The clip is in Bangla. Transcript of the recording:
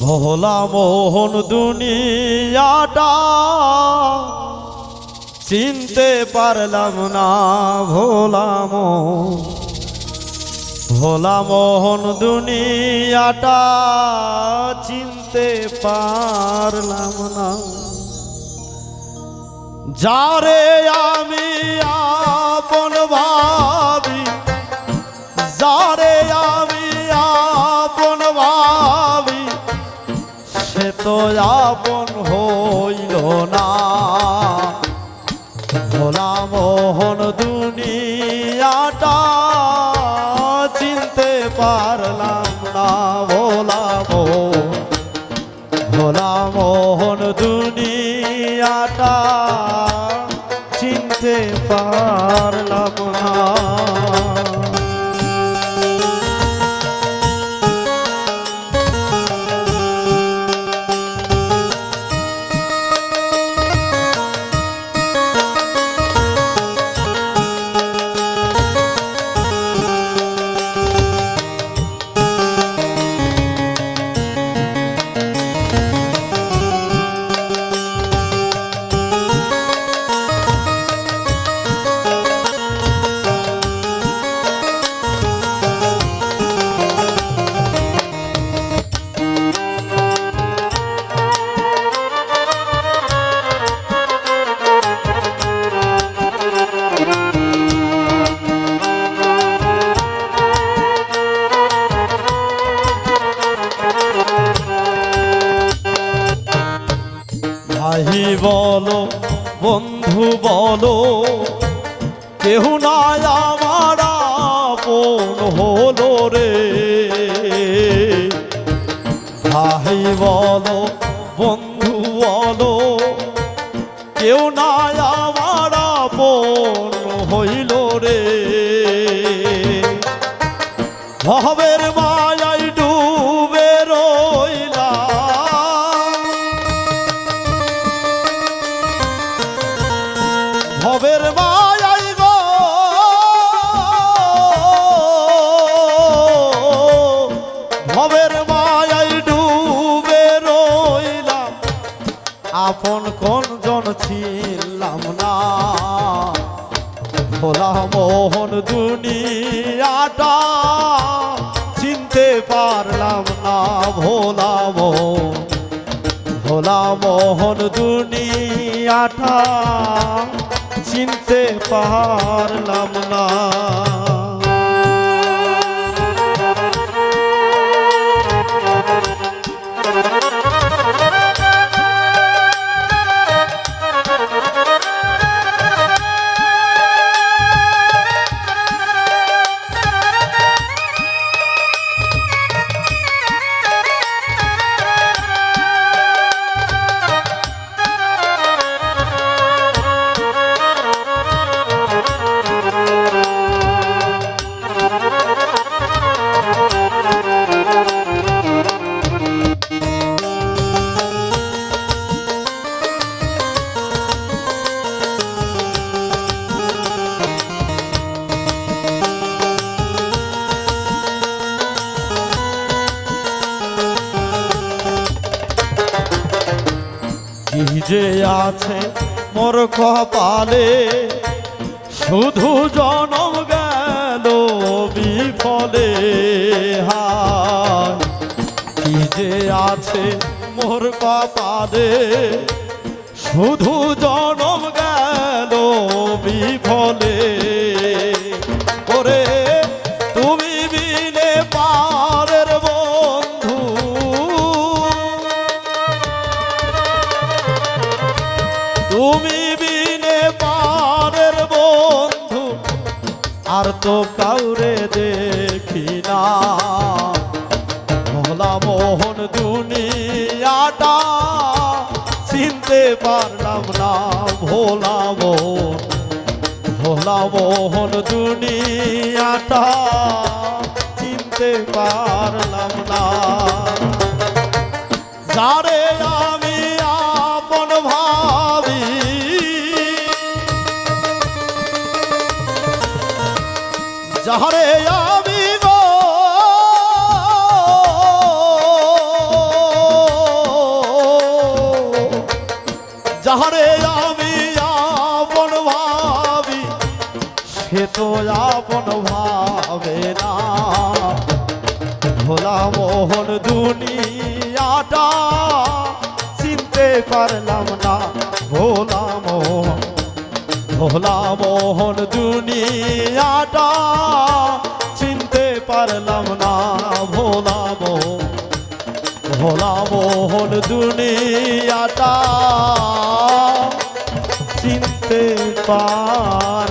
ভোলা মোহন দুনিয়াটা চিনতে পারলাম না, ভোলা মোহন। ভোলা মোহন দুনিয়াটা চিনতে পারলাম না। যারে আমি আপন ভাবি, যারে আমি তো হইল না। ভোলা মোহন দুনিয়াটা চিনতে পারলাম না। ভোলা মোহন ভোলা মোহন দুনিয়াটা চিনতে পারলাম ভাই বলো, বন্ধু বলো, কেহ নাই আমার আপন হলো রে। ভাই বলো, বন্ধু বলো কেউ নাই ভবের মায়াই ডুবে রইলাম। আপন কোন জন ছিলাম না। ভোলা মোহন দুনিয়াটা চিনতে পারলাম না। ভোলা মোহন ভোলা মোহন দুনিয়াটা চিনতে পারলাম না। কি যে আছে মোর কপালে, শুধু জনম গেল বিফলে। হায়, কি যে আছে মোর কপালে, শুধু জনম গেল বিফলে। তুমি বিনে পারের বন্ধু, আর তো কাউরে দেখি না। ভোলা মোহন দুনিয়াটা চিনতে পারলাম না, ভোলা মোহন। ভোলা মোহন দুনিয়াটা চিনতে পারলাম না। যারে যাহারে আমি গো। যাহারে আমি আপন ভাবি, সে তো আপন ভাবে না। ভোলা মোহন দুনিয়াটা চিনতে পারলাম না, ভোলা মোহন ভোলা মোহন দুনিয়াটা চিনতে পারলাম না ভোলা মোহন ভোলা মোহন দুনিয়াটা চিনতে পার